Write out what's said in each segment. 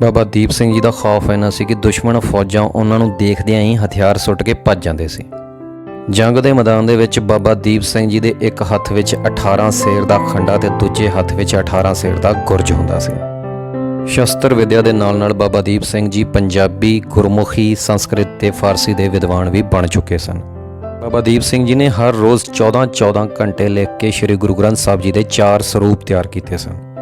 ਬਾਬਾ ਦੀਪ ਸਿੰਘ ਜੀ ਦਾ ਖੌਫ ਇੰਨਾ ਸੀ ਕਿ ਦੁਸ਼ਮਣ ਫੌਜਾਂ ਉਹਨਾਂ ਨੂੰ ਦੇਖਦਿਆਂ ਹੀ ਹਥਿਆਰ ਸੁੱਟ ਕੇ ਭੱਜ ਜਾਂਦੇ ਸੀ ਜੰਗ ਦੇ ਮੈਦਾਨ ਦੇ ਵਿੱਚ ਬਾਬਾ ਦੀਪ ਸਿੰਘ ਜੀ ਦੇ ਇੱਕ ਹੱਥ ਵਿੱਚ 18 ਸੇਰ ਦਾ ਖੰਡਾ ਤੇ ਦੂਜੇ ਹੱਥ ਵਿੱਚ 18 ਸੇਰ ਦਾ ਗੁਰਜ ਹੁੰਦਾ ਸੀ ਸ਼ਸਤਰ ਵਿਦਿਆ ਦੇ ਨਾਲ-ਨਾਲ ਬਾਬਾ ਦੀਪ ਸਿੰਘ ਜੀ ਪੰਜਾਬੀ, ਗੁਰਮੁਖੀ, ਸੰਸਕ੍ਰਿਤ ਤੇ ਫਾਰਸੀ ਦੇ ਵਿਦਵਾਨ ਵੀ ਬਣ ਚੁੱਕੇ ਸਨ। ਬਾਬਾ ਦੀਪ ਸਿੰਘ ਜੀ ਨੇ ਹਰ ਰੋਜ਼ 14-14 ਘੰਟੇ ਲਿਖ ਕੇ ਸ੍ਰੀ ਗੁਰੂ ਗ੍ਰੰਥ ਸਾਹਿਬ ਜੀ ਦੇ ਚਾਰ ਸਰੂਪ ਤਿਆਰ ਕੀਤੇ ਸਨ।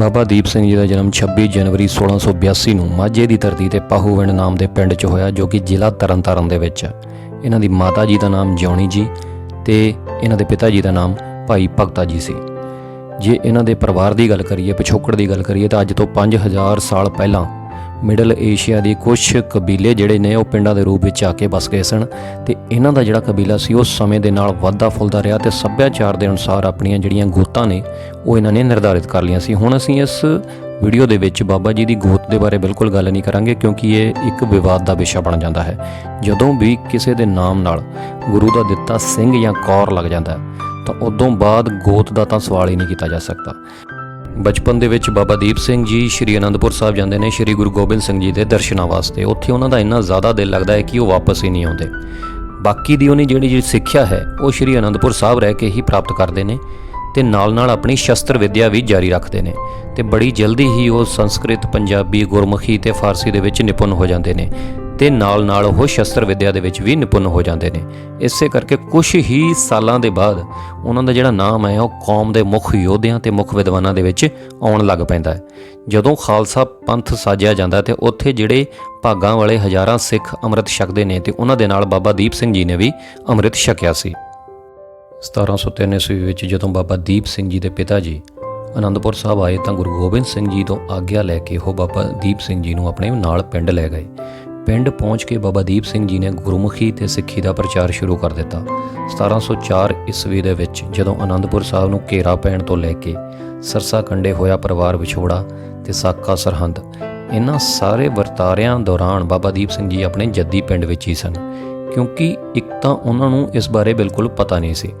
ਬਾਬਾ ਦੀਪ ਸਿੰਘ ਜੀ ਦਾ ਜਨਮ 26 ਜਨਵਰੀ 1682 ਨੂੰ ਮਾਝੇ ਦੀ ਧਰਤੀ ਤੇ ਪਾਹੂਵਿੰਡ ਨਾਮ ਦੇ ਪਿੰਡ 'ਚ ਹੋਇਆ, ਜੋ ਕਿ ਜ਼ਿਲ੍ਹਾ ਤਰਨਤਾਰਨ ਦੇ ਵਿੱਚ ਹੈ। ਇਹਨਾਂ ਦੀ ਮਾਤਾ ਜੀ ਦਾ ਨਾਮ ਜਿਉਣੀ ਜੀ ਤੇ ਇਹਨਾਂ ਦੇ ਪਿਤਾ ਜੀ ਦਾ ਨਾਮ ਭਾਈ ਭਗਤਾ ਜੀ ਸੀ। ਜੇ ਇਹਨਾਂ ਦੇ ਪਰਿਵਾਰ ਦੀ ਗੱਲ ਕਰੀਏ, ਪਿਛੋਕੜ ਦੀ ਗੱਲ ਕਰੀਏ, ਤਾਂ ਅੱਜ ਤੋਂ 5000 ਸਾਲ ਪਹਿਲਾਂ ਮਿਡਲ ਏਸ਼ੀਆ ਦੀ ਕੁਝ ਕਬੀਲੇ ਜਿਹੜੇ ਨੇ ਉਹ ਪਿੰਡਾਂ ਦੇ ਰੂਪ ਵਿੱਚ ਆ ਕੇ ਵਸ ਗਏ ਸਨ ਤੇ ਇਹਨਾਂ ਦਾ ਜਿਹੜਾ ਕਬੀਲਾ ਸੀ ਉਹ ਸਮੇਂ ਦੇ ਨਾਲ ਵੱਧਦਾ ਫੁੱਲਦਾ ਰਿਹਾ ਤੇ ਸੱਭਿਆਚਾਰ ਦੇ ਅਨੁਸਾਰ ਆਪਣੀਆਂ ਜਿਹੜੀਆਂ ਗੋਤਾਂ ਨੇ ਉਹ ਇਹਨਾਂ ਨੇ ਨਿਰਧਾਰਿਤ ਕਰ ਲਈਆਂ ਸੀ। ਹੁਣ ਅਸੀਂ ਇਸ ਵੀਡੀਓ ਦੇ ਵਿੱਚ ਬਾਬਾ ਜੀ ਦੀ ਗੋਤ ਦੇ ਬਾਰੇ ਬਿਲਕੁਲ ਗੱਲ ਨਹੀਂ ਕਰਾਂਗੇ ਕਿਉਂਕਿ ਇਹ ਇੱਕ ਵਿਵਾਦ ਦਾ ਵਿਸ਼ਾ ਬਣ ਜਾਂਦਾ ਹੈ। ਜਦੋਂ ਵੀ ਕਿਸੇ ਦੇ ਨਾਮ ਨਾਲ ਗੁਰੂ ਦਾ ਦਿੱਤਾ ਸਿੰਘ ਜਾਂ ਕੌਰ ਲੱਗ ਜਾਂਦਾ ਹੈ, ਤਾਂ ਉਦੋਂ ਬਾਅਦ ਗੋਤ ਦਾ ਤਾਂ ਸਵਾਲ ਹੀ ਨਹੀਂ ਕੀਤਾ ਜਾ ਸਕਦਾ। ਬਚਪਨ ਦੇ ਵਿੱਚ ਬਾਬਾ ਦੀਪ ਸਿੰਘ ਜੀ ਸ਼੍ਰੀ ਅਨੰਦਪੁਰ ਸਾਹਿਬ ਜਾਂਦੇ ਨੇ, ਸ਼੍ਰੀ ਗੁਰੂ ਗੋਬਿੰਦ ਸਿੰਘ ਜੀ ਦੇ ਦਰਸ਼ਨਾਂ ਵਾਸਤੇ। ਉੱਥੇ ਉਹਨਾਂ ਦਾ ਇੰਨਾ ਜ਼ਿਆਦਾ ਦਿਲ ਲੱਗਦਾ ਹੈ ਕਿ ਉਹ ਵਾਪਸ ਹੀ ਨਹੀਂ ਆਉਂਦੇ। ਬਾਕੀ ਦੀ ਉਹਨੀ ਜਿਹੜੀ ਜਿਹੜੀ ਸਿੱਖਿਆ ਹੈ, ਉਹ ਸ਼੍ਰੀ ਅਨੰਦਪੁਰ ਸਾਹਿਬ ਰਹਿ ਕੇ ਹੀ ਪ੍ਰਾਪਤ ਕਰਦੇ ਨੇ ਤੇ ਨਾਲ-ਨਾਲ ਆਪਣੀ ਸ਼ਸਤਰ ਵਿਦਿਆ ਵੀ ਜਾਰੀ ਰੱਖਦੇ ਨੇ ਤੇ ਬੜੀ ਜਲਦੀ ਹੀ ਉਹ ਸੰਸਕ੍ਰਿਤ, ਪੰਜਾਬੀ, ਗੁਰਮੁਖੀ ਤੇ ਫਾਰਸੀ ਦੇ ਵਿੱਚ ਨਿਪੁੰਨ ਹੋ ਜਾਂਦੇ ਨੇ। ਤੇ ਨਾਲ-ਨਾਲ ਉਹ ਸ਼ਸਤਰ ਵਿਦਿਆ ਦੇ ਵਿੱਚ ਵੀ ਨਿਪੁੰਨ ਹੋ ਜਾਂਦੇ ਨੇ। ਇਸੇ ਕਰਕੇ ਕੁਝ ਹੀ ਸਾਲਾਂ ਦੇ ਬਾਅਦ ਉਹਨਾਂ ਦਾ ਜਿਹੜਾ ਨਾਮ ਹੈ, ਉਹ ਕੌਮ ਦੇ ਮੁੱਖ ਯੋਧਿਆਂ ਤੇ ਮੁੱਖ ਵਿਦਵਾਨਾਂ ਦੇ ਵਿੱਚ ਆਉਣ ਲੱਗ ਪੈਂਦਾ ਹੈ। ਜਦੋਂ ਖਾਲਸਾ ਪੰਥ ਸਾਜਿਆ ਜਾਂਦਾ ਤੇ ਉੱਥੇ ਜਿਹੜੇ ਭਾਗਾਂ ਵਾਲੇ ਹਜ਼ਾਰਾਂ ਸਿੱਖ ਅੰਮ੍ਰਿਤ ਛਕਦੇ ਨੇ ਤੇ ਉਹਨਾਂ ਦੇ ਨਾਲ ਬਾਬਾ ਦੀਪ ਸਿੰਘ ਜੀ ਨੇ ਵੀ ਅੰਮ੍ਰਿਤ ਛਕਿਆ ਸੀ। 1703 ਈਸਵੀ ਵਿੱਚ ਜਦੋਂ ਬਾਬਾ ਦੀਪ ਸਿੰਘ ਜੀ ਦੇ ਪਿਤਾ ਜੀ ਅਨੰਦਪੁਰ ਸਾਹਿਬ ਆਏ ਤਾਂ ਗੁਰੂ ਗੋਬਿੰਦ ਸਿੰਘ ਜੀ ਤੋਂ ਆਗਿਆ ਲੈ ਕੇ ਉਹ ਬਾਬਾ ਦੀਪ ਸਿੰਘ ਜੀ ਨੂੰ ਆਪਣੇ ਨਾਲ ਪਿੰਡ ਲੈ ਗਏ। ਪਿੰਡ ਪਹੁੰਚ ਕੇ ਬਾਬਾ ਦੀਪ ਸਿੰਘ ਜੀ ਨੇ ਗੁਰਮੁਖੀ ਤੇ ਸਿੱਖੀ ਦਾ ਪ੍ਰਚਾਰ ਸ਼ੁਰੂ ਕਰ ਦਿੱਤਾ। 1704 ਈਸਵੀ ਦੇ ਵਿੱਚ ਜਦੋਂ ਅਨੰਦਪੁਰ ਸਾਹਿਬ ਨੂੰ ਘੇਰਾ ਪੈਣ ਤੋਂ ਲੈ ਕੇ ਸਰਸਾ ਕੰਡੇ ਹੋਇਆ ਪਰਿਵਾਰ ਵਿਛੋੜਾ ਤੇ ਸਾਕਾ ਸਰਹੰਦ ਇਹਨਾਂ ਸਾਰੇ ਵਰਤਾਰਿਆਂ ਦੌਰਾਨ ਬਾਬਾ ਦੀਪ ਸਿੰਘ ਜੀ ਆਪਣੇ ਜੱਦੀ ਪਿੰਡ ਵਿੱਚ ਹੀ ਸਨ, ਕਿਉਂਕਿ ਇੱਕ ਤਾਂ ਉਹਨਾਂ ਨੂੰ ਇਸ ਬਾਰੇ ਬਿਲਕੁਲ ਪਤਾ ਨਹੀਂ ਸੀ।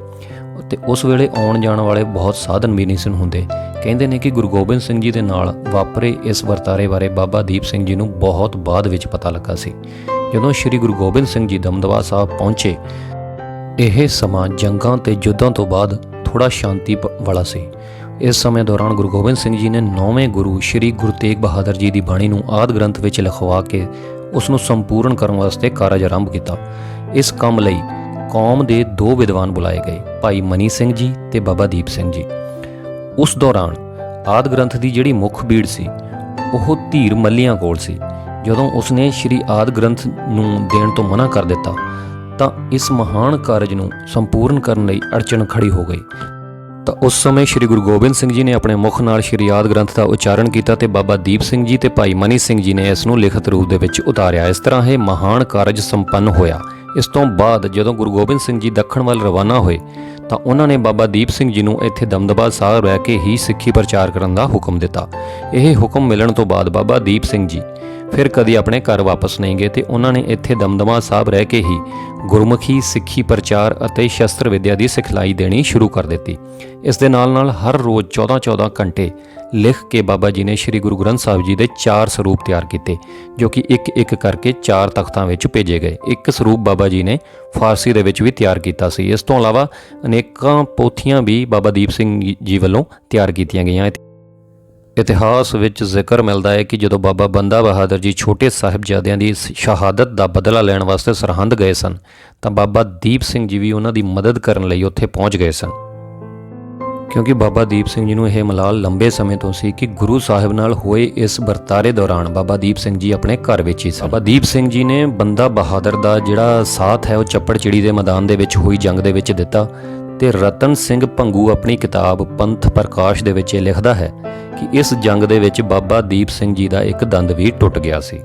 ਤੇ ਉਸ ਵੇਲੇ ਆਉਣ ਜਾਣ ਵਾਲੇ ਬਹੁਤ ਸਾਧਨ ਵੀ ਨਹੀਂ ਸਨ ਹੁੰਦੇ। ਕਹਿੰਦੇ ਨੇ ਕਿ ਗੁਰੂ ਗੋਬਿੰਦ ਸਿੰਘ ਜੀ ਦੇ ਨਾਲ ਵਾਪਰੇ ਇਸ ਵਰਤਾਰੇ ਬਾਰੇ ਬਾਬਾ ਦੀਪ ਸਿੰਘ ਜੀ ਨੂੰ ਬਹੁਤ ਬਾਅਦ ਵਿੱਚ ਪਤਾ ਲੱਗਾ ਸੀ। ਜਦੋਂ ਸ੍ਰੀ ਗੁਰੂ ਗੋਬਿੰਦ ਸਿੰਘ ਜੀ ਦਮਦਮਾ ਸਾਹਿਬ ਪਹੁੰਚੇ, ਇਹ ਸਮਾਂ ਜੰਗਾਂ ਤੇ ਯੁੱਧਾਂ ਤੋਂ ਬਾਅਦ ਥੋੜਾ ਸ਼ਾਂਤੀ ਪ- ਵਾਲਾ ਸੀ। ਇਸ ਸਮੇਂ ਦੌਰਾਨ ਗੁਰੂ ਗੋਬਿੰਦ ਸਿੰਘ ਜੀ ਨੇ ਨੌਵੇਂ ਗੁਰੂ ਸ੍ਰੀ ਗੁਰੂ ਤੇਗ ਬਹਾਦਰ ਜੀ ਦੀ ਬਾਣੀ ਨੂੰ ਆਦ ਗ੍ਰੰਥ ਵਿੱਚ ਲਿਖਵਾ ਕੇ ਉਸ ਨੂੰ ਸੰਪੂਰਨ ਕਰਨ ਵਾਸਤੇ ਕਾਰਜ ਆਰੰਭ ਕੀਤਾ। ਇਸ ਕੰਮ ਲਈ ਕੌਮ ਦੇ ਦੋ ਵਿਦਵਾਨ ਬੁਲਾਏ ਗਏ, ਭਾਈ ਮਨੀ ਸਿੰਘ ਜੀ ਤੇ ਬਾਬਾ ਦੀਪ ਸਿੰਘ ਜੀ। ਉਸ ਦੌਰਾਨ ਆਦ ਗ੍ਰੰਥ ਦੀ ਜਿਹੜੀ ਮੁੱਖ ਬੀੜ ਸੀ, ਉਹ ਧੀਰ ਮੱਲੀਆਂ ਕੋਲ ਸੀ। ਜਦੋਂ ਉਸਨੇ ਸ਼੍ਰੀ ਆਦ ਗ੍ਰੰਥ ਨੂੰ ਦੇਣ ਤੋਂ ਮਨਾ ਕਰ ਦਿੱਤਾ, ਤਾਂ ਇਸ ਮਹਾਨ ਕਾਰਜ ਨੂੰ ਸੰਪੂਰਨ ਕਰਨ ਲਈ ਅੜਚਨ ਖੜੀ ਹੋ ਗਈ। ਤਾਂ ਉਸ ਸਮੇਂ ਸ਼੍ਰੀ ਗੁਰੂ ਗੋਬਿੰਦ ਸਿੰਘ ਜੀ ਨੇ ਆਪਣੇ ਮੁਖ ਨਾਲ ਸ਼੍ਰੀ ਆਦ ਗ੍ਰੰਥ ਦਾ ਉਚਾਰਨ ਕੀਤਾ ਤੇ ਬਾਬਾ ਦੀਪ ਸਿੰਘ ਜੀ ਤੇ ਭਾਈ ਮਨੀ ਸਿੰਘ ਜੀ ਨੇ ਇਸ ਨੂੰ ਲਿਖਤ ਰੂਪ ਦੇ ਵਿੱਚ ਉਤਾਰਿਆ। ਇਸ ਤਰ੍ਹਾਂ ਇਹ ਮਹਾਨ ਕਾਰਜ ਸੰਪੰਨ ਹੋਇਆ। ਇਸ ਤੋਂ ਬਾਅਦ ਜਦੋਂ ਗੁਰੂ ਗੋਬਿੰਦ ਸਿੰਘ ਜੀ ਦੱਖਣ ਵੱਲ ਰਵਾਨਾ ਹੋਏ, ਤਾਂ ਉਹਨਾਂ ਨੇ ਬਾਬਾ ਦੀਪ ਸਿੰਘ ਜੀ ਨੂੰ ਇੱਥੇ ਦਮਦਮਾ ਸਾਹਿਬ ਰਹਿ ਕੇ ਹੀ ਸਿੱਖੀ ਪ੍ਰਚਾਰ ਕਰਨ ਦਾ ਹੁਕਮ ਦਿੱਤਾ। ਇਹ ਹੁਕਮ ਮਿਲਣ ਤੋਂ ਬਾਅਦ ਬਾਬਾ ਦੀਪ ਸਿੰਘ ਜੀ ਫਿਰ ਕਦੀ ਆਪਣੇ ਘਰ ਵਾਪਸ ਨਹੀਂ ਗਏ ਤੇ ਉਹਨਾਂ ਨੇ ਇੱਥੇ ਦਮਦਮਾ ਸਾਹਿਬ ਰਹਿ ਕੇ ਹੀ ਗੁਰਮੁਖੀ, ਸਿੱਖੀ ਪ੍ਰਚਾਰ ਅਤੇ ਸ਼ਸਤਰ ਵਿਦਿਆ ਦੀ ਸਿਖਲਾਈ ਦੇਣੀ ਸ਼ੁਰੂ ਕਰ ਦਿੱਤੀ। ਇਸ ਦੇ ਨਾਲ ਨਾਲ ਹਰ ਰੋਜ਼ 14-14 ਘੰਟੇ ਲਿਖ ਕੇ ਬਾਬਾ ਜੀ ਨੇ ਸ੍ਰੀ ਗੁਰੂ ਗ੍ਰੰਥ ਸਾਹਿਬ ਜੀ ਦੇ ਚਾਰ ਸਰੂਪ ਤਿਆਰ ਕੀਤੇ, ਜੋ ਕਿ ਇੱਕ ਇੱਕ ਕਰਕੇ ਚਾਰ ਤਖਤਾਂ ਵਿੱਚ ਭੇਜੇ ਗਏ। ਇੱਕ ਸਰੂਪ ਬਾਬਾ ਜੀ ਨੇ ਫਾਰਸੀ ਦੇ ਵਿੱਚ ਵੀ ਤਿਆਰ ਕੀਤਾ ਸੀ। ਇਸ ਤੋਂ ਇਲਾਵਾ ਅਨੇਕਾਂ ਪੋਥੀਆਂ ਵੀ ਬਾਬਾ ਦੀਪ ਸਿੰਘ ਜੀ ਵੱਲੋਂ ਤਿਆਰ ਕੀਤੀਆਂ ਗਈਆਂ। ਇਤਿਹਾਸ ਵਿੱਚ ਜ਼ਿਕਰ ਮਿਲਦਾ ਹੈ ਕਿ ਜਦੋਂ ਬਾਬਾ ਬੰਦਾ ਬਹਾਦਰ ਜੀ ਛੋਟੇ ਸਾਹਿਬਜ਼ਾਦਿਆਂ ਦੀ ਸ਼ਹਾਦਤ ਦਾ ਬਦਲਾ ਲੈਣ ਵਾਸਤੇ ਸਰਹੰਦ ਗਏ ਸਨ, ਤਾਂ ਬਾਬਾ ਦੀਪ ਸਿੰਘ ਜੀ ਵੀ ਉਹਨਾਂ ਦੀ ਮਦਦ ਕਰਨ ਲਈ ਉੱਥੇ ਪਹੁੰਚ ਗਏ ਸਨ। ਕਿਉਂਕਿ ਬਾਬਾ ਦੀਪ ਸਿੰਘ ਜੀ ਨੂੰ ਇਹ ਮਲਾਲ ਲੰਬੇ ਸਮੇਂ ਤੋਂ ਸੀ ਕਿ ਗੁਰੂ ਸਾਹਿਬ ਨਾਲ ਹੋਏ ਇਸ ਵਰਤਾਰੇ ਦੌਰਾਨ ਬਾਬਾ ਦੀਪ ਸਿੰਘ ਜੀ ਆਪਣੇ ਘਰ ਵਿੱਚ ਹੀ ਸਨ। ਬਾਬਾ ਦੀਪ ਸਿੰਘ ਜੀ ਨੇ ਬੰਦਾ ਬਹਾਦਰ ਦਾ ਜਿਹੜਾ ਸਾਥ ਹੈ, ਉਹ ਚੱਪੜਚਿੜੀ ਦੇ ਮੈਦਾਨ ਦੇ ਵਿੱਚ ਹੋਈ ਜੰਗ ਦੇ ਵਿੱਚ ਦਿੱਤਾ ਤੇ ਰਤਨ ਸਿੰਘ ਭੰਗੂ ਆਪਣੀ ਕਿਤਾਬ ਪੰਥ ਪ੍ਰਕਾਸ਼ ਦੇ ਵਿੱਚ ਇਹ ਲਿਖਦਾ ਹੈ ਕਿ ਇਸ ਜੰਗ ਦੇ ਵਿੱਚ ਬਾਬਾ ਦੀਪ ਸਿੰਘ ਜੀ ਦਾ ਇੱਕ ਦੰਦ ਵੀ ਟੁੱਟ ਗਿਆ ਸੀ।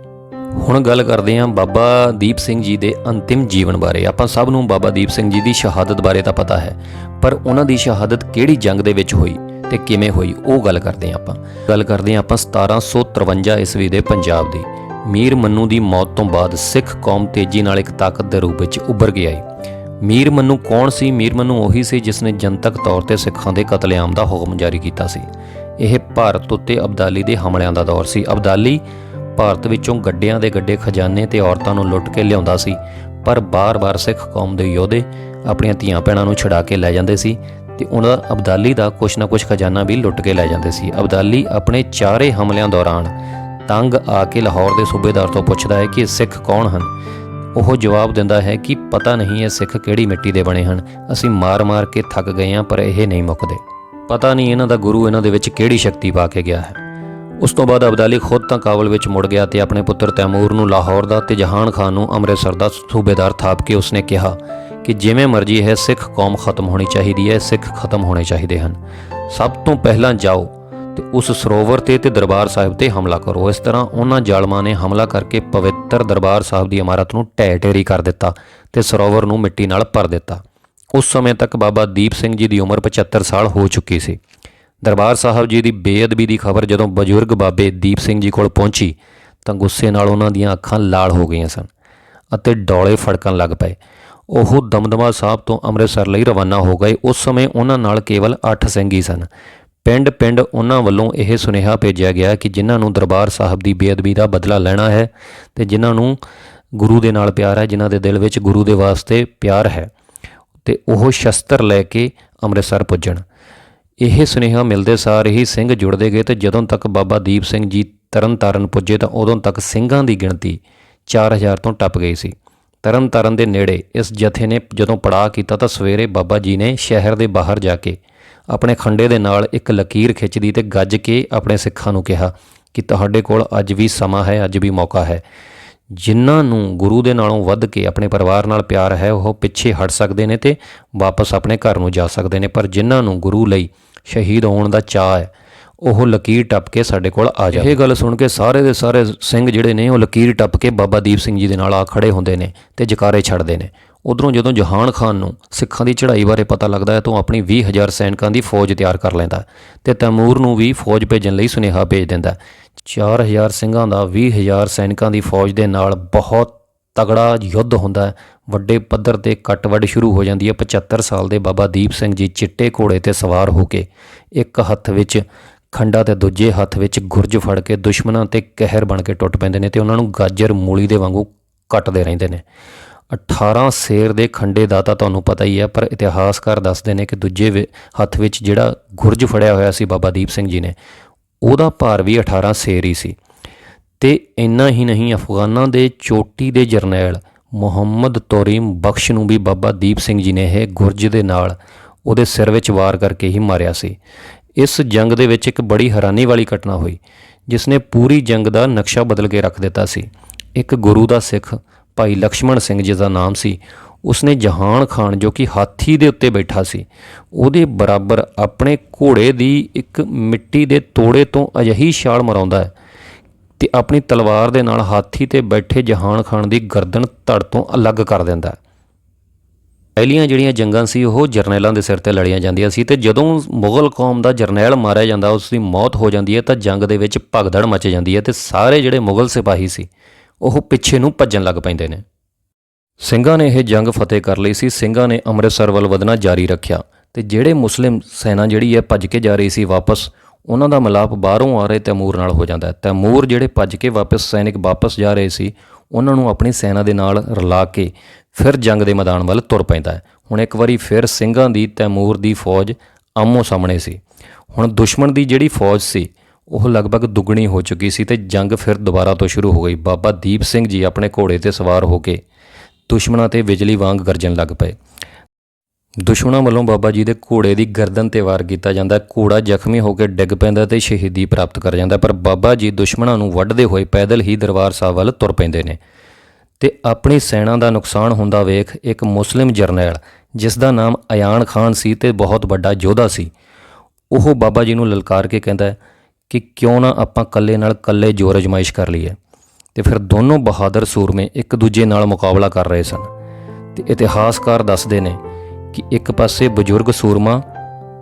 ਹੁਣ ਗੱਲ ਕਰਦੇ ਹਾਂ ਬਾਬਾ ਦੀਪ ਸਿੰਘ ਜੀ ਦੇ ਅੰਤਿਮ ਜੀਵਨ ਬਾਰੇ। ਆਪਾਂ ਸਭ ਨੂੰ ਬਾਬਾ ਦੀਪ ਸਿੰਘ ਜੀ ਦੀ ਸ਼ਹਾਦਤ ਬਾਰੇ ਤਾਂ ਪਤਾ ਹੈ, ਪਰ ਉਹਨਾਂ ਦੀ ਸ਼ਹਾਦਤ ਕਿਹੜੀ ਜੰਗ ਦੇ ਵਿੱਚ ਹੋਈ ਤੇ ਕਿਵੇਂ ਹੋਈ, ਉਹ ਗੱਲ ਕਰਦੇ ਹਾਂ ਆਪਾਂ। ਗੱਲ ਕਰਦੇ ਹਾਂ ਆਪਾਂ 1753 ਈਸਵੀ ਦੇ ਪੰਜਾਬ ਦੀ। ਮੀਰ ਮੰਨੂ ਦੀ ਮੌਤ ਤੋਂ ਬਾਅਦ ਸਿੱਖ ਕੌਮ ਤੇਜ਼ੀ ਨਾਲ ਇੱਕ ਤਾਕਤ ਦੇ ਰੂਪ ਵਿੱਚ ਉੱਭਰ ਕੇ ਆਈ। ਮੀਰ ਮੰਨੂ ਕੌਣ ਸੀ? ਮੀਰ ਮੰਨੂ ਉਹੀ ਸੀ ਜਿਸ ਨੇ ਜਨਤਕ ਤੌਰ ਤੇ ਸਿੱਖਾਂ ਦੇ ਕਤਲੇਆਮ ਦਾ ਹੁਕਮ ਜਾਰੀ ਕੀਤਾ ਸੀ। ਇਹ ਭਾਰਤ ਉੱਤੇ ਅਬਦਾਲੀ ਦੇ ਹਮਲਿਆਂ ਦਾ ਦੌਰ ਸੀ। ਅਬਦਾਲੀ ਭਾਰਤ ਵਿੱਚੋਂ ਗੱਡਿਆਂ ਦੇ ਗੱਡੇ ਖਜ਼ਾਨੇ ਤੇ ਔਰਤਾਂ ਨੂੰ ਲੁੱਟ ਕੇ ਲਿਆਉਂਦਾ ਸੀ, ਪਰ ਬਾਰ-ਬਾਰ ਸਿੱਖ ਕੌਮ ਦੇ ਯੋਧੇ ਆਪਣੀਆਂ ਧੀਆਂ ਭੈਣਾਂ ਨੂੰ ਛਡਾ ਕੇ ਲੈ ਜਾਂਦੇ ਸੀ ਤੇ ਉਹਨਾਂ ਦਾ ਅਬਦਾਲੀ ਦਾ ਕੁਛ ਨਾ ਕੁਛ ਖਜ਼ਾਨਾ ਵੀ ਲੁੱਟ ਕੇ ਲੈ ਜਾਂਦੇ ਸੀ। ਅਬਦਾਲੀ ਆਪਣੇ ਚਾਰੇ ਹਮਲਿਆਂ ਦੌਰਾਨ ਤੰਗ ਆ ਕੇ ਲਾਹੌਰ ਦੇ ਸੂਬੇਦਾਰ ਤੋਂ ਪੁੱਛਦਾ ਹੈ ਕਿ ਸਿੱਖ ਕੌਣ ਹਨ? ਉਹ ਜਵਾਬ ਦਿੰਦਾ ਹੈ ਕਿ ਪਤਾ ਨਹੀਂ ਇਹ ਸਿੱਖ ਕਿਹੜੀ ਮਿੱਟੀ ਦੇ ਬਣੇ ਹਨ। ਅਸੀਂ ਮਾਰ-ਮਾਰ ਕੇ ਥੱਕ ਗਏ ਹਾਂ, ਪਰ ਇਹ ਨਹੀਂ ਮੁੱਕਦੇ। ਪਤਾ ਨਹੀਂ ਇਹਨਾਂ ਦਾ ਗੁਰੂ ਇਹਨਾਂ ਦੇ ਵਿੱਚ ਕਿਹੜੀ ਸ਼ਕਤੀ ਪਾ ਕੇ ਗਿਆ ਹੈ। ਉਸ ਤੋਂ ਬਾਅਦ ਅਬਦਾਲੀ ਖੁਦ ਤਾਂ ਕਾਬਲ ਵਿੱਚ ਮੁੜ ਗਿਆ ਤੇ ਆਪਣੇ ਪੁੱਤਰ ਤੈਮੂਰ ਨੂੰ ਲਾਹੌਰ ਦਾ ਤੇ ਜਹਾਨ ਖਾਨ ਨੂੰ ਅੰਮ੍ਰਿਤਸਰ ਦਾ ਸੂਬੇਦਾਰ ਥਾਪ ਕੇ ਉਸਨੇ ਕਿਹਾ ਕਿ ਜਿਵੇਂ ਮਰਜ਼ੀ ਹੈ ਸਿੱਖ ਕੌਮ ਖਤਮ ਹੋਣੀ ਚਾਹੀਦੀ ਹੈ ਸਿੱਖ ਖਤਮ ਹੋਣੇ ਚਾਹੀਦੇ ਹਨ। ਸਭ ਤੋਂ ਪਹਿਲਾਂ ਜਾਓ ਤੇ ਉਸ ਸਰੋਵਰ ਤੇ ਤੇ ਦਰਬਾਰ ਸਾਹਿਬ ਤੇ ਹਮਲਾ ਕਰੋ। ਇਸ ਤਰ੍ਹਾਂ ਉਹਨਾਂ ਜ਼ਾਲਮਾਂ ਨੇ ਹਮਲਾ ਕਰਕੇ ਪਵਿੱਤਰ ਦਰਬਾਰ ਸਾਹਿਬ ਦੀ ਇਮਾਰਤ ਨੂੰ ਢਹਿ ਢੇਰੀ ਕਰ ਦਿੱਤਾ ਤੇ ਸਰੋਵਰ ਨੂੰ ਮਿੱਟੀ ਨਾਲ ਭਰ ਦਿੱਤਾ। ਉਸ ਸਮੇਂ ਤੱਕ ਬਾਬਾ ਦੀਪ ਸਿੰਘ ਜੀ ਦੀ ਉਮਰ 75 ਸਾਲ ਹੋ ਚੁੱਕੀ ਸੀ। ਦਰਬਾਰ ਸਾਹਿਬ ਜੀ ਦੀ ਬੇਅਦਬੀ ਦੀ ਖਬਰ ਜਦੋਂ ਬਜ਼ੁਰਗ ਬਾਬੇ ਦੀਪ ਸਿੰਘ ਜੀ ਕੋਲ ਪਹੁੰਚੀ, ਤਾਂ ਗੁੱਸੇ ਨਾਲ ਉਹਨਾਂ ਦੀਆਂ ਅੱਖਾਂ ਲਾਲ ਹੋ ਗਈਆਂ ਸਨ ਅਤੇ ਡੋਲੇ ਫੜਕਣ ਲੱਗ ਪਏ। ਉਹ ਦਮਦਮਾ ਸਾਹਿਬ ਤੋਂ ਅੰਮ੍ਰਿਤਸਰ ਲਈ ਰਵਾਨਾ ਹੋ ਗਏ। ਉਸ ਸਮੇਂ ਉਹਨਾਂ ਨਾਲ ਕੇਵਲ 8 ਸਿੰਘ ਹੀ ਸਨ। ਪਿੰਡ-ਪਿੰਡ ਉਹਨਾਂ ਵੱਲੋਂ ਇਹ ਸੁਨੇਹਾ ਭੇਜਿਆ ਗਿਆ ਕਿ ਜਿਨ੍ਹਾਂ ਨੂੰ ਦਰਬਾਰ ਸਾਹਿਬ ਦੀ ਬੇਅਦਬੀ ਦਾ ਬਦਲਾ ਲੈਣਾ ਹੈ ਤੇ ਜਿਨ੍ਹਾਂ ਨੂੰ ਗੁਰੂ ਦੇ ਨਾਲ ਪਿਆਰ ਹੈ, ਜਿਨ੍ਹਾਂ ਦੇ ਦਿਲ ਵਿੱਚ ਗੁਰੂ ਦੇ ਵਾਸਤੇ ਪਿਆਰ ਹੈ ਤੇ ਉਹ ਸ਼ਸਤਰ ਲੈ ਕੇ ਅੰਮ੍ਰਿਤਸਰ ਪੁੱਜਣ। ਇਹ ਸੁਨੇਹਾ ਮਿਲਦੇ ਸਾਰ ਹੀ ਸਿੰਘ ਜੁੜਦੇ ਗਏ ਤੇ ਜਦੋਂ ਤੱਕ ਬਾਬਾ ਦੀਪ ਸਿੰਘ ਜੀ ਤਰਨਤਾਰਨ ਪੁੱਜੇ ਤਾਂ ਉਦੋਂ ਤੱਕ ਸਿੰਘਾਂ ਦੀ ਗਿਣਤੀ 4000 ਤੋਂ ਟੱਪ ਗਈ ਸੀ। ਤਰਨਤਾਰਨ ਦੇ ਨੇੜੇ ਇਸ ਜਥੇ ਨੇ ਜਦੋਂ ਪੜਾਅ ਕੀਤਾ ਤਾਂ ਸਵੇਰੇ ਬਾਬਾ ਜੀ ਨੇ ਸ਼ਹਿਰ ਦੇ ਬਾਹਰ ਜਾ ਕੇ ਆਪਣੇ ਖੰਡੇ ਦੇ ਨਾਲ ਇੱਕ ਲਕੀਰ ਖਿੱਚਦੀ ਤੇ ਗੱਜ ਕੇ ਆਪਣੇ ਸਿੱਖਾਂ ਨੂੰ ਕਿਹਾ ਕਿ ਤੁਹਾਡੇ ਕੋਲ ਅੱਜ ਵੀ ਸਮਾਂ ਹੈ, ਅੱਜ ਵੀ ਮੌਕਾ ਹੈ। ਜਿਨ੍ਹਾਂ ਨੂੰ ਗੁਰੂ ਦੇ ਨਾਲੋਂ ਵੱਧ ਕੇ ਆਪਣੇ ਪਰਿਵਾਰ ਨਾਲ ਪਿਆਰ ਹੈ, ਉਹ ਪਿੱਛੇ ਹਟ ਸਕਦੇ ਨੇ ਤੇ ਵਾਪਸ ਆਪਣੇ ਘਰ ਨੂੰ ਜਾ ਸਕਦੇ ਨੇ, ਪਰ ਜਿਨ੍ਹਾਂ ਨੂੰ ਗੁਰੂ ਲਈ ਸ਼ਹੀਦ ਹੋਣ ਦਾ ਚਾਹ ਹੈ, ਉਹ ਲਕੀਰ ਟੱਪ ਕੇ ਸਾਡੇ ਕੋਲ ਆ ਜਾਵੇ ਇਹ ਗੱਲ ਸੁਣ ਕੇ ਸਾਰੇ ਦੇ ਸਾਰੇ ਸਿੰਘ ਜਿਹੜੇ ਨੇ, ਉਹ ਲਕੀਰ ਟੱਪ ਕੇ ਬਾਬਾ ਦੀਪ ਸਿੰਘ ਜੀ ਦੇ ਨਾਲ ਆ ਖੜੇ ਹੁੰਦੇ ਨੇ ਤੇ ਜਕਾਰੇ ਛੱਡਦੇ ਨੇ। ਉਧਰੋਂ ਜਦੋਂ ਜਹਾਨ ਖਾਨ ਨੂੰ ਸਿੱਖਾਂ ਦੀ ਚੜ੍ਹਾਈ ਬਾਰੇ ਪਤਾ ਲੱਗਦਾ ਹੈ ਤਾਂ ਉਹ ਆਪਣੀ 20000 ਸੈਨਿਕਾਂ ਦੀ ਫੌਜ ਤਿਆਰ ਕਰ ਲੈਂਦਾ ਹੈ ਤੇ ਤੈਮੂਰ ਨੂੰ ਵੀ ਫੌਜ ਭੇਜਣ ਲਈ ਸੁਨੇਹਾ ਭੇਜ ਦਿੰਦਾ ਹੈ। 4000 ਸਿੰਘਾਂ ਦਾ 20000 ਸੈਨਿਕਾਂ ਦੀ ਫੌਜ ਦੇ ਨਾਲ ਬਹੁਤ ਤਗੜਾ ਯੁੱਧ ਹੁੰਦਾ ਹੈ। ਵੱਡੇ ਪੱਧਰ ਤੇ ਕੱਟਵੱਡ ਸ਼ੁਰੂ ਹੋ ਜਾਂਦੀ ਹੈ। 75 ਸਾਲ ਦੇ ਬਾਬਾ ਦੀਪ ਸਿੰਘ ਜੀ ਚਿੱਟੇ ਘੋੜੇ ਤੇ ਸਵਾਰ ਹੋ ਕੇ ਇੱਕ ਹੱਥ ਵਿੱਚ ਖੰਡਾ ਤੇ ਦੂਜੇ ਹੱਥ ਵਿੱਚ ਗੁਰਜ ਫੜ ਕੇ ਦੁਸ਼ਮਣਾਂ ਤੇ ਕਹਿਰ ਬਣ ਕੇ ਟੁੱਟ ਪੈਂਦੇ ਨੇ ਤੇ ਉਹਨਾਂ ਨੂੰ ਗਾਜਰ ਮੂਲੀ ਦੇ ਵਾਂਗੂ ਕੱਟਦੇ ਰਹਿੰਦੇ ਨੇ। 18 ਸੇਰ ਦੇ ਖੰਡੇ ਦਾ ਤਾਂ ਤੁਹਾਨੂੰ ਪਤਾ ਹੀ ਹੈ, ਪਰ ਇਤਿਹਾਸਕਾਰ ਦੱਸਦੇ ਨੇ ਕਿ ਦੂਜੇ ਵਿ- ਹੱਥ ਵਿੱਚ ਜਿਹੜਾ ਗੁਰਜ ਫੜਿਆ ਹੋਇਆ ਸੀ ਬਾਬਾ ਦੀਪ ਸਿੰਘ ਜੀ ਨੇ, ਉਹਦਾ ਭਾਰ ਵੀ 18 ਸੇਰ ਹੀ ਸੀ। ਤੇ ਇੰਨਾ ਹੀ ਨਹੀਂ, ਅਫਗਾਨਾਂ ਦੇ ਚੋਟੀ ਦੇ ਜਰਨੈਲ ਮੁਹੰਮਦ ਤੋਰੀਮ ਬਖਸ਼ ਨੂੰ ਵੀ ਬਾਬਾ ਦੀਪ ਸਿੰਘ ਜੀ ਨੇ ਇਹ ਗੁਰਜ ਦੇ ਨਾਲ ਉਹਦੇ ਸਿਰ ਵਿੱਚ ਵਾਰ ਕਰਕੇ ਹੀ ਮਾਰਿਆ ਸੀ। ਇਸ ਜੰਗ ਦੇ ਵਿੱਚ ਇੱਕ ਬੜੀ ਹੈਰਾਨੀ ਵਾਲੀ ਘਟਨਾ ਹੋਈ ਜਿਸ ਨੇ ਪੂਰੀ ਜੰਗ ਦਾ ਨਕਸ਼ਾ ਬਦਲ ਕੇ ਰੱਖ ਦਿੱਤਾ ਸੀ। ਇੱਕ ਗੁਰੂ ਦਾ ਸਿੱਖ ਭਾਈ ਲਕਸ਼ਮਣ ਸਿੰਘ ਜੀ ਨਾਮ ਸੀ। ਉਸਨੇ ਜਹਾਨ ਖਾਨ ਜੋ ਕਿ ਹਾਥੀ ਦੇ ਉੱਤੇ ਬੈਠਾ ਸੀ, ਉਹਦੇ ਬਰਾਬਰ ਆਪਣੇ ਘੋੜੇ ਦੀ ਇੱਕ ਮਿੱਟੀ ਦੇ ਤੋੜੇ ਤੋਂ ਅਜਹੀ ਛਾਲ ਮਰਾਉਂਦਾ ਹੈ ਤੇ ਆਪਣੀ ਤਲਵਾਰ ਦੇ ਨਾਲ ਹਾਥੀ ਤੇ ਬੈਠੇ ਜਹਾਨ ਖਾਨ ਦੀ ਗਰਦਨ ਧੜ ਤੋਂ ਅਲੱਗ ਕਰ ਦਿੰਦਾ ਪਹਿਲੀਆਂ ਜਿਹੜੀਆਂ ਜੰਗਾਂ ਸੀ, ਉਹ ਜਰਨੈਲਾਂ ਦੇ ਸਿਰ ਤੇ ਲੜੀਆਂ ਜਾਂਦੀਆਂ ਸੀ ਤੇ ਜਦੋਂ ਮੁਗਲ ਕੌਮ ਦਾ ਜਰਨੈਲ ਮਾਰਿਆ ਜਾਂਦਾ ਉਸ ਦੀ ਮੌਤ ਹੋ ਜਾਂਦੀ ਹੈ ਤਾਂ ਜੰਗ ਦੇ ਵਿੱਚ ਭਗਦੜ ਮਚ ਜਾਂਦੀ ਹੈ ਤੇ ਸਾਰੇ ਜਿਹੜੇ ਮੁਗਲ ਸਿਪਾਹੀ ਸੀ ਉਹ ਪਿੱਛੇ ਨੂੰ ਭੱਜਣ ਲੱਗ ਪੈਂਦੇ ਨੇ। ਸਿੰਘਾਂ ਨੇ ਇਹ ਜੰਗ ਫਤਿਹ ਕਰ ਲਈ ਸੀ। ਸਿੰਘਾਂ ਨੇ ਅੰਮ੍ਰਿਤਸਰ ਵੱਲ ਵਧਣਾ ਜਾਰੀ ਰੱਖਿਆ ਤੇ ਜਿਹੜੇ ਮੁਸਲਿਮ ਸੈਨਾ ਜਿਹੜੀ ਹੈ ਭੱਜ ਕੇ ਜਾ ਰਹੀ ਸੀ ਵਾਪਸ, ਉਹਨਾਂ ਦਾ ਮਿਲਾਪ ਬਾਹਰੋਂ ਆ ਰਹੇ ਤੈਮੂਰ ਨਾਲ ਹੋ ਜਾਂਦਾ ਹੈ। ਤੈਮੂਰ ਜਿਹੜੇ ਭੱਜ ਕੇ ਵਾਪਸ ਸੈਨਿਕ ਵਾਪਸ ਜਾ ਰਹੇ ਸੀ, ਉਹਨਾਂ ਨੂੰ ਆਪਣੀ ਸੈਨਾ ਦੇ ਨਾਲ ਰਲਾ ਕੇ ਫਿਰ ਜੰਗ ਦੇ ਮੈਦਾਨ ਵੱਲ ਤੁਰ ਪੈਂਦਾ ਹੈ। ਹੁਣ ਇੱਕ ਵਾਰੀ ਫਿਰ ਸਿੰਘਾਂ ਦੀ ਤੈਮੂਰ ਦੀ ਫੌਜ ਆਮੋ ਸਾਹਮਣੇ ਸੀ। ਹੁਣ ਦੁਸ਼ਮਣ ਦੀ ਜਿਹੜੀ ਫੌਜ ਸੀ ਉਹ ਲਗਭਗ ਦੁੱਗਣੀ ਹੋ ਚੁੱਕੀ ਸੀ ਤੇ ਜੰਗ ਫਿਰ ਦੁਬਾਰਾ ਤੋਂ ਸ਼ੁਰੂ ਹੋ ਗਈ। ਬਾਬਾ ਦੀਪ ਸਿੰਘ ਜੀ ਆਪਣੇ ਘੋੜੇ ਤੇ ਸਵਾਰ ਹੋ ਕੇ ਦੁਸ਼ਮਣਾਂ ਤੇ ਬਿਜਲੀ ਵਾਂਗ ਗਰਜਣ ਲੱਗ ਪਏ। ਦੁਸ਼ਮਣਾਂ ਵੱਲੋਂ ਬਾਬਾ ਜੀ ਦੇ ਘੋੜੇ ਦੀ ਗਰਦਨ ਤੇ ਵਾਰ ਕੀਤਾ ਜਾਂਦਾ ਘੋੜਾ ਜ਼ਖਮੀ ਹੋ ਕੇ ਡਿੱਗ ਪੈਂਦਾ ਤੇ ਸ਼ਹੀਦੀ ਪ੍ਰਾਪਤ ਕਰ ਜਾਂਦਾ ਪਰ ਬਾਬਾ ਜੀ ਦੁਸ਼ਮਣਾਂ ਨੂੰ ਵੱਢਦੇ ਹੋਏ ਪੈਦਲ ਹੀ ਦਰਬਾਰ ਸਾਹਿਬ ਵੱਲ ਤੁਰ ਪੈਂਦੇ ਨੇ। ਤੇ ਆਪਣੀ ਸੈਨਾ ਦਾ ਨੁਕਸਾਨ ਹੁੰਦਾ ਵੇਖ ਇੱਕ ਮੁਸਲਿਮ ਜਰਨੈਲ, ਜਿਸ ਦਾ ਨਾਮ ਅਯਾਨ ਖਾਨ ਸੀ ਤੇ ਬਹੁਤ ਵੱਡਾ ਯੋਧਾ ਸੀ, ਉਹ ਬਾਬਾ ਜੀ ਨੂੰ ਲਲਕਾਰ ਕੇ ਕਹਿੰਦਾ ਹੈ ਕਿ ਕਿਉਂ ਨਾ ਆਪਾਂ ਕੱਲੇ ਨਾਲ ਕੱਲੇ ਜੋਰ ਅਜਮਾਇਸ਼ ਕਰ ਲਈਏ। ਤੇ ਫਿਰ ਦੋਨੋਂ ਬਹਾਦਰ ਸੂਰਮੇ ਇੱਕ ਦੂਜੇ ਨਾਲ ਮੁਕਾਬਲਾ ਕਰ ਰਹੇ ਸਨ। ਤੇ ਇਤਿਹਾਸਕਾਰ ਦੱਸਦੇ ਨੇ ਕਿ ਇੱਕ ਪਾਸੇ ਬਜ਼ੁਰਗ ਸੂਰਮਾ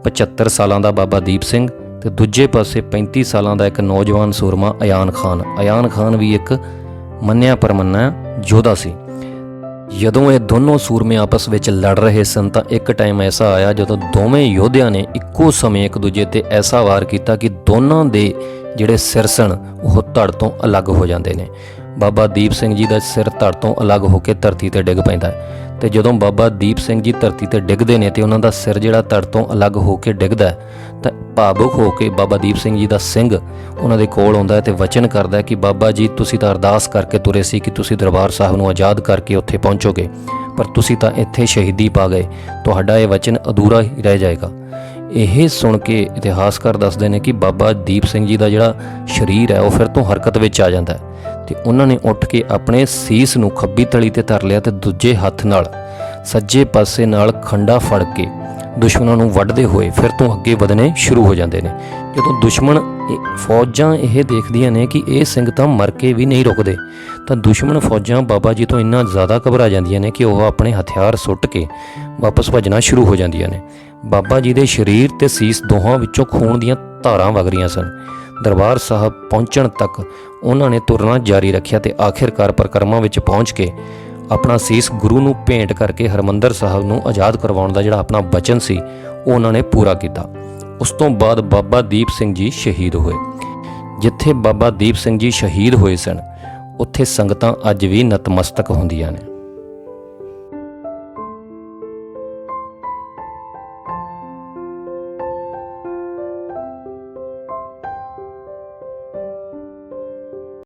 75 ਸਾਲਾਂ ਦਾ ਬਾਬਾ ਦੀਪ ਸਿੰਘ ਤੇ ਦੂਜੇ ਪਾਸੇ 35 ਸਾਲਾਂ ਦਾ ਇੱਕ ਨੌਜਵਾਨ ਸੂਰਮਾ ਅਯਾਨ ਖਾਨ। ਅਯਾਨ ਖਾਨ ਵੀ ਇੱਕ ਮੰਨਿਆ ਪਰਮੰਨਾ ਯੋਧਾ ਸੀ। ਜਦੋਂ ਇਹ ਦੋਨੋਂ ਸੂਰਮੇ ਆਪਸ ਵਿੱਚ ਲੜ ਰਹੇ ਸਨ ਤਾਂ ਇੱਕ ਟਾਈਮ ਐਸਾ ਆਇਆ ਜਦੋਂ ਦੋਵੇਂ ਯੋਧਿਆਂ ਨੇ ਇੱਕੋ ਸਮੇਂ ਇੱਕ ਦੂਜੇ ਤੇ ਐਸਾ ਵਾਰ ਕੀਤਾ ਕਿ ਦੋਨਾਂ ਦੇ ਜਿਹੜੇ ਸਿਰ ਸਨ ਉਹ ਧੜ ਤੋਂ ਅਲੱਗ ਹੋ ਜਾਂਦੇ ਨੇ। ਬਾਬਾ ਦੀਪ ਸਿੰਘ ਜੀ ਦਾ ਸਿਰ ਧੜ ਤੋਂ ਅਲੱਗ ਹੋ ਕੇ ਧਰਤੀ ਤੇ ਡਿੱਗ ਪੈਂਦਾ ਹੈ। ਤੇ ਜਦੋਂ ਬਾਬਾ ਦੀਪ ਸਿੰਘ ਜੀ ਧਰਤੀ ਤੇ ਡਿੱਗਦੇ ਨੇ ਤੇ ਉਹਨਾਂ ਦਾ ਸਿਰ ਜਿਹੜਾ ਧੜ ਤੋਂ ਅਲੱਗ ਹੋ ਕੇ ਡਿੱਗਦਾ ਤਾਂ ਭਾਵੁਕ ਹੋ ਕੇ ਬਾਬਾ ਦੀਪ ਸਿੰਘ ਜੀ ਦਾ ਸਿੰਘ ਉਹਨਾਂ ਦੇ ਕੋਲ ਆਉਂਦਾ ਹੈ ਤੇ ਵਚਨ ਕਰਦਾ ਹੈ ਕਿ ਬਾਬਾ ਜੀ, ਤੁਸੀਂ ਤਾਂ ਅਰਦਾਸ ਕਰਕੇ ਤੁਰੇ ਸੀ ਕਿ ਤੁਸੀਂ ਦਰਬਾਰ ਸਾਹਿਬ ਨੂੰ ਆਜ਼ਾਦ ਕਰਕੇ ਉੱਥੇ ਪਹੁੰਚੋਗੇ, ਪਰ ਤੁਸੀਂ ਤਾਂ ਇੱਥੇ ਸ਼ਹੀਦੀ ਪਾ ਗਏ। ਤੁਹਾਡਾ ਇਹ ਵਚਨ ਅਧੂਰਾ ਹੀ ਰਹਿ ਜਾਏਗਾ। ਇਹ ਸੁਣ ਕੇ ਇਤਿਹਾਸਕਾਰ ਦੱਸਦੇ ਨੇ ਕਿ ਬਾਬਾ ਦੀਪ ਸਿੰਘ ਜੀ ਦਾ ਜਿਹੜਾ ਸਰੀਰ ਹੈ, ਉਹ ਫਿਰ ਤੋਂ ਹਰਕਤ ਵਿੱਚ ਆ ਜਾਂਦਾ ਹੈ। ਤੇ ਉਹਨਾਂ ਨੇ ਉੱਠ ਕੇ ਆਪਣੇ ਸੀਸ ਨੂੰ ਖੱਬੀ ਤਲੀ ਤੇ ਧਰ ਲਿਆ ਤੇ ਦੂਜੇ ਹੱਥ ਨਾਲ ਸੱਜੇ ਪਾਸੇ ਨਾਲ ਖੰਡਾ ਫੜ ਕੇ ਦੁਸ਼ਮਣਾਂ ਨੂੰ ਵੱਢਦੇ ਹੋਏ ਫਿਰ ਤੋਂ ਅੱਗੇ ਵਧਣੇ ਸ਼ੁਰੂ ਹੋ ਜਾਂਦੇ ਨੇ। ਜਦੋਂ ਦੁਸ਼ਮਣ ਫੌਜਾਂ ਇਹ ਦੇਖਦੀਆਂ ਨੇ ਕਿ ਇਹ ਸਿੰਘ ਤਾਂ ਮਰ ਕੇ ਵੀ ਨਹੀਂ ਰੁਕਦੇ, ਤਾਂ ਦੁਸ਼ਮਣ ਫੌਜਾਂ ਬਾਬਾ ਜੀ ਤੋਂ ਇੰਨਾ ਜ਼ਿਆਦਾ ਘਬਰਾ ਜਾਂਦੀਆਂ ਨੇ ਕਿ ਉਹ ਆਪਣੇ ਹਥਿਆਰ ਸੁੱਟ ਕੇ ਵਾਪਸ ਭੱਜਣਾ ਸ਼ੁਰੂ ਹੋ ਜਾਂਦੀਆਂ ਨੇ। ਬਾਬਾ ਜੀ ਦੇ ਸਰੀਰ ਤੇ ਸੀਸ ਦੋਹਾਂ ਵਿੱਚੋਂ ਖੂਨ ਦੀਆਂ ਧਾਰਾਂ ਵਗ ਰਹੀਆਂ ਸਨ। ਦਰਬਾਰ ਸਾਹਿਬ ਪਹੁੰਚਣ ਤੱਕ ਉਹਨਾਂ ਨੇ ਤੁਰਨਾ ਜਾਰੀ ਰੱਖਿਆ ਤੇ ਆਖਿਰਕਾਰ ਪਰਕਰਮਾਂ ਵਿੱਚ ਪਹੁੰਚ ਕੇ ਆਪਣਾ ਸੀਸ ਗੁਰੂ ਨੂੰ ਭੇਂਟ ਕਰਕੇ ਹਰਮੰਦਰ ਸਾਹਿਬ ਨੂੰ ਆਜ਼ਾਦ ਕਰਵਾਉਣ ਦਾ ਜਿਹੜਾ ਆਪਣਾ ਬਚਨ ਸੀ, ਉਹ ਉਹਨਾਂ ਨੇ ਪੂਰਾ ਕੀਤਾ। ਉਸ ਤੋਂ ਬਾਅਦ ਬਾਬਾ ਦੀਪ ਸਿੰਘ ਜੀ ਸ਼ਹੀਦ ਹੋਏ। ਜਿੱਥੇ ਬਾਬਾ ਦੀਪ ਸਿੰਘ ਜੀ ਸ਼ਹੀਦ ਹੋਏ ਸਨ, ਉੱਥੇ ਸੰਗਤਾਂ ਅੱਜ ਵੀ ਨਤਮਸਤਕ ਹੁੰਦੀਆਂ ਨੇ।